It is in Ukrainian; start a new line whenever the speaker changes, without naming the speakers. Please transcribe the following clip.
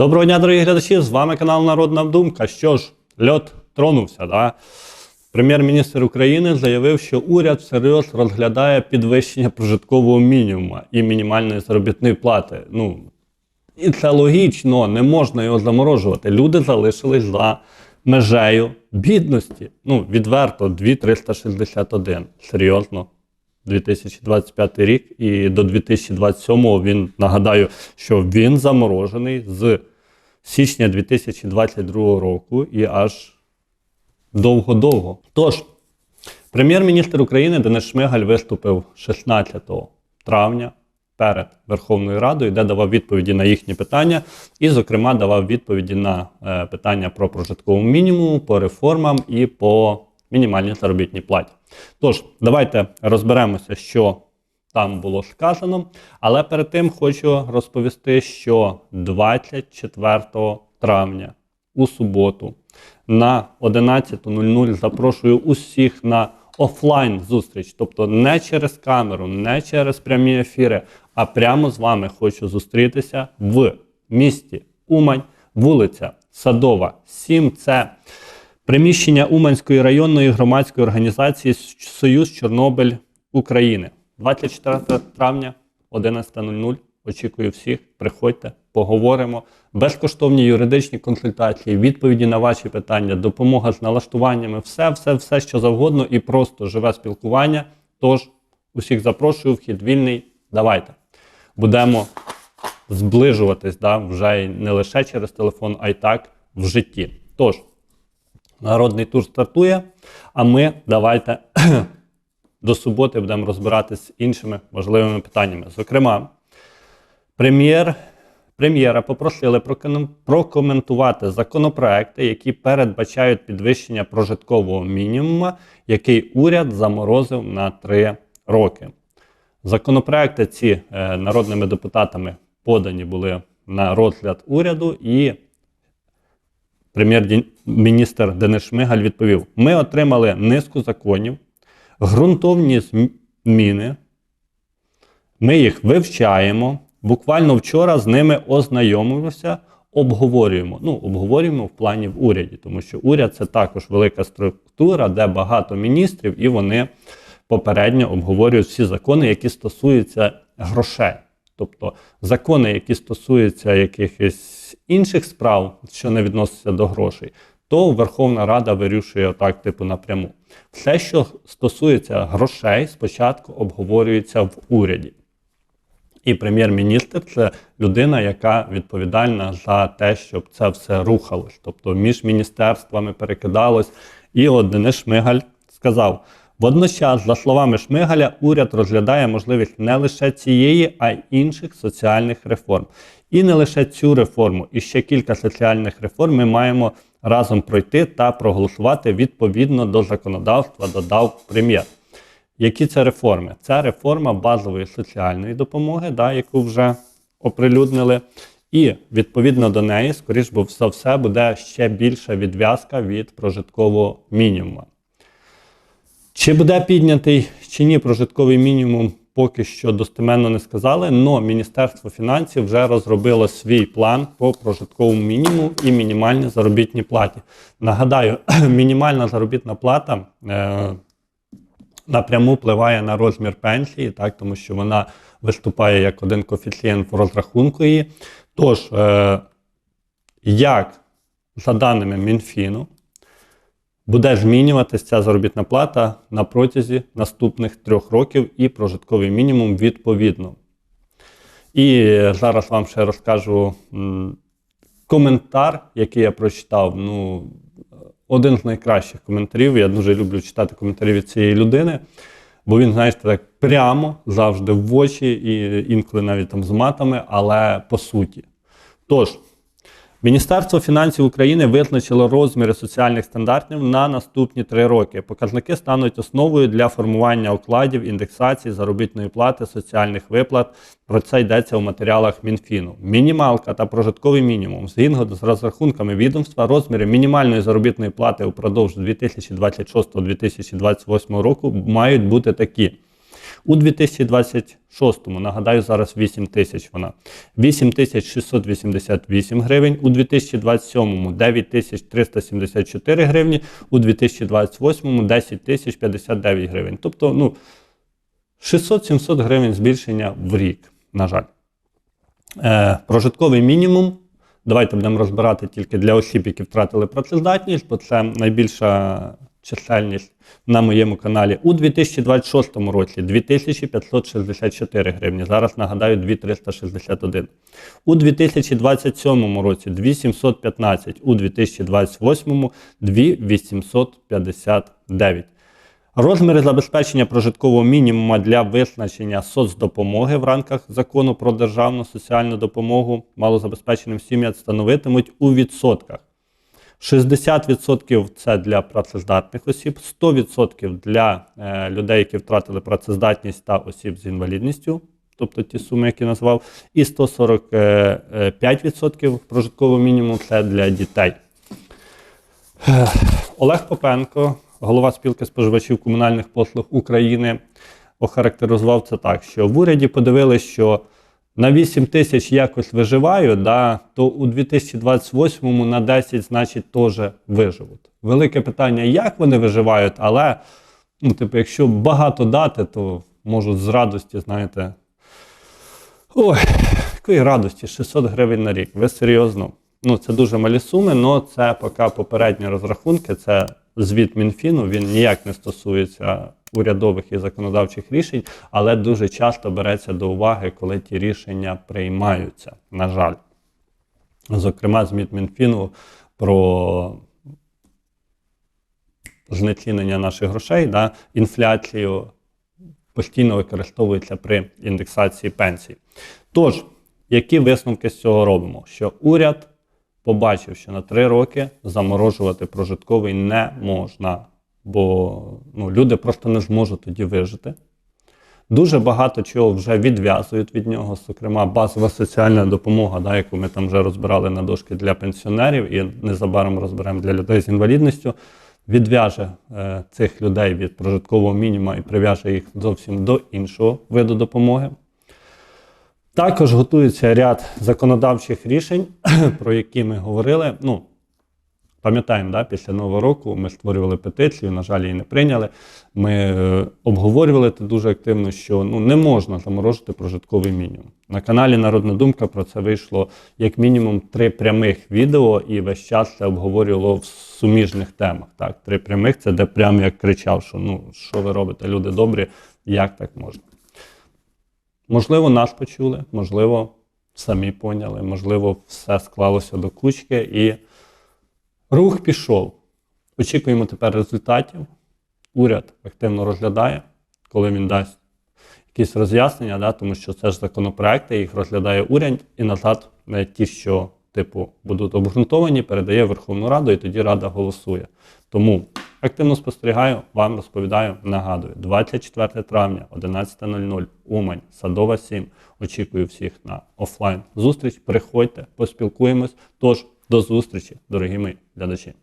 Доброго дня, дорогі глядачі! З вами канал Народна Думка. Що ж, льот тронувся. Да? Прем'єр-міністр України заявив, що уряд всерйоз розглядає підвищення прожиткового мінімуму і мінімальної заробітної плати. Ну, і це логічно, не можна його заморожувати. Люди залишились за межею бідності. Ну, відверто, 2361. Серйозно. 2025 рік і до 2027 він нагадаю, що він заморожений з січня 2022 року і аж довго-довго. Тож, прем'єр-міністр України Денис Шмигаль виступив 16 травня перед Верховною Радою, де давав відповіді на їхні питання, і, зокрема, давав відповіді на е, питання про прожитковий мінімум, по реформам і по мінімальній заробітній платі. Тож, давайте розберемося, що там було сказано. Але перед тим хочу розповісти, що 24 травня у суботу на 11.00 запрошую усіх на офлайн зустріч, тобто не через камеру, не через прямі ефіри, а прямо з вами хочу зустрітися в місті Умань, вулиця Садова, 7С. Приміщення Уманської районної громадської організації Союз Чорнобиль України. 24 травня, 11.00. Очікую всіх. Приходьте, поговоримо. Безкоштовні юридичні консультації, відповіді на ваші питання, допомога з налаштуваннями, все, все, все, що завгодно, і просто живе спілкування. Тож, усіх запрошую, вхід вільний. Давайте. Будемо зближуватись, да, вже не лише через телефон, а й так в житті. Тож. Народний тур стартує, а ми давайте до суботи будемо розбиратися з іншими важливими питаннями. Зокрема, прем'єр, прем'єра попросили прокоментувати законопроекти, які передбачають підвищення прожиткового мінімуму, який уряд заморозив на 3 роки. Законопроекти ці е, народними депутатами подані були на розгляд уряду і Прем'єр-міністр Денис Шмигаль відповів: ми отримали низку законів, ґрунтовні зміни, ми їх вивчаємо. Буквально вчора з ними ознайомилися, обговорюємо. Ну, обговорюємо в плані в уряді, тому що уряд це також велика структура, де багато міністрів, і вони попередньо обговорюють всі закони, які стосуються грошей. Тобто закони, які стосуються якихось інших справ, що не відносяться до грошей, то Верховна Рада вирішує отак, типу, напряму. Все, що стосується грошей, спочатку обговорюється в уряді. І прем'єр-міністр це людина, яка відповідальна за те, щоб це все рухалось. Тобто між міністерствами перекидалось. І от Денис Шмигаль сказав: Водночас, за словами Шмигаля, уряд розглядає можливість не лише цієї, а й інших соціальних реформ. І не лише цю реформу, і ще кілька соціальних реформ ми маємо разом пройти та проголосувати відповідно до законодавства, додав прем'єр. Які це реформи? Це реформа базової соціальної допомоги, да, яку вже оприлюднили. І відповідно до неї, скоріш за все, буде ще більша відв'язка від прожиткового мінімуму. Чи буде піднятий чи ні прожитковий мінімум, поки що достеменно не сказали. але Міністерство фінансів вже розробило свій план по прожитковому мінімуму і мінімальній заробітній платі. Нагадаю, мінімальна заробітна плата е, напряму впливає на розмір пенсії, так, тому що вона виступає як один коефіцієнт в розрахунку її. Тож, е, як за даними Мінфіну, буде змінюватися ця заробітна плата на протязі наступних трьох років і прожитковий мінімум відповідно. І зараз вам ще розкажу коментар, який я прочитав. Ну, один з найкращих коментарів. Я дуже люблю читати коментарі від цієї людини, бо він, знаєте, так прямо завжди в очі, і інколи навіть там з матами, але по суті. Тож. Міністерство фінансів України визначило розміри соціальних стандартів на наступні три роки. Показники стануть основою для формування окладів, індексації, заробітної плати, соціальних виплат. Про це йдеться у матеріалах Мінфіну. Мінімалка та прожитковий мінімум згідно з розрахунками відомства, розміри мінімальної заробітної плати упродовж 2026-2028 року мають бути такі. У 2026-му, нагадаю, зараз 8 тисяч вона. 8688 гривень, у 2027-му 9374 гривні, у 2028 10 тисяч 59 гривень. Тобто, ну, 600-700 гривень збільшення в рік, на жаль. Е, прожитковий мінімум. Давайте будемо розбирати тільки для осіб, які втратили працездатність, бо це найбільша чисельність на моєму каналі. У 2026 році 2564 гривні. Зараз нагадаю 2361. У 2027 році 2715, у 2028 2859. Розміри забезпечення прожиткового мінімуму для визначення соцдопомоги в рамках закону про державну соціальну допомогу малозабезпеченим сім'ям становитимуть у відсотках. 60% це для працездатних осіб, 100% для е, людей, які втратили працездатність та осіб з інвалідністю, тобто ті суми, які назвав, і 145% прожиткового мінімуму це для дітей. Е, Олег Попенко, голова спілки споживачів комунальних послуг України, охарактеризував це так, що в уряді подивилися, що на 8 тисяч якось виживають, да, то у 2028 на 10, значить, теж виживуть. Велике питання, як вони виживають, але ну, типу, якщо багато дати, то можуть з радості, знаєте. Ой, якої радості, 600 гривень на рік. Ви серйозно? Ну, це дуже малі суми, але це поки попередні розрахунки, це звіт Мінфіну, він ніяк не стосується урядових і законодавчих рішень, але дуже часто береться до уваги, коли ті рішення приймаються. На жаль. Зокрема, звіт Мінфіну про знецінення наших грошей, да, інфляцію постійно використовується при індексації пенсій. Тож, які висновки з цього робимо? Що уряд побачив, що на три роки заморожувати прожитковий не можна, бо ну, люди просто не зможуть тоді вижити. Дуже багато чого вже відв'язують від нього, зокрема, базова соціальна допомога, да, яку ми там вже розбирали на дошки для пенсіонерів і незабаром розберемо для людей з інвалідністю, відв'яже е, цих людей від прожиткового мінімуму і прив'яже їх зовсім до іншого виду допомоги. Також готується ряд законодавчих рішень, про які ми говорили. Ну, пам'ятаємо, да, після Нового року ми створювали петицію, на жаль, її не прийняли. Ми е, обговорювали це дуже активно, що ну, не можна заморожити прожитковий мінімум. На каналі Народна Думка про це вийшло як мінімум три прямих відео, і весь час це обговорювало в суміжних темах. Так, Три прямих це де прямо як кричав, що ну, що ви робите, люди добрі, як так можна. Можливо, нас почули, можливо, самі поняли, можливо, все склалося до кучки і рух пішов. Очікуємо тепер результатів. Уряд активно розглядає, коли він дасть якісь роз'яснення, да, тому що це ж законопроекти, їх розглядає уряд і назад е, ті, що типу будуть обґрунтовані, передає Верховну Раду, і тоді Рада голосує. Тому активно спостерігаю, вам розповідаю, нагадую, 24 травня, 11.00, Умань, Садова 7. Очікую всіх на офлайн зустріч. Приходьте, поспілкуємось. Тож, до зустрічі, дорогі мої глядачі.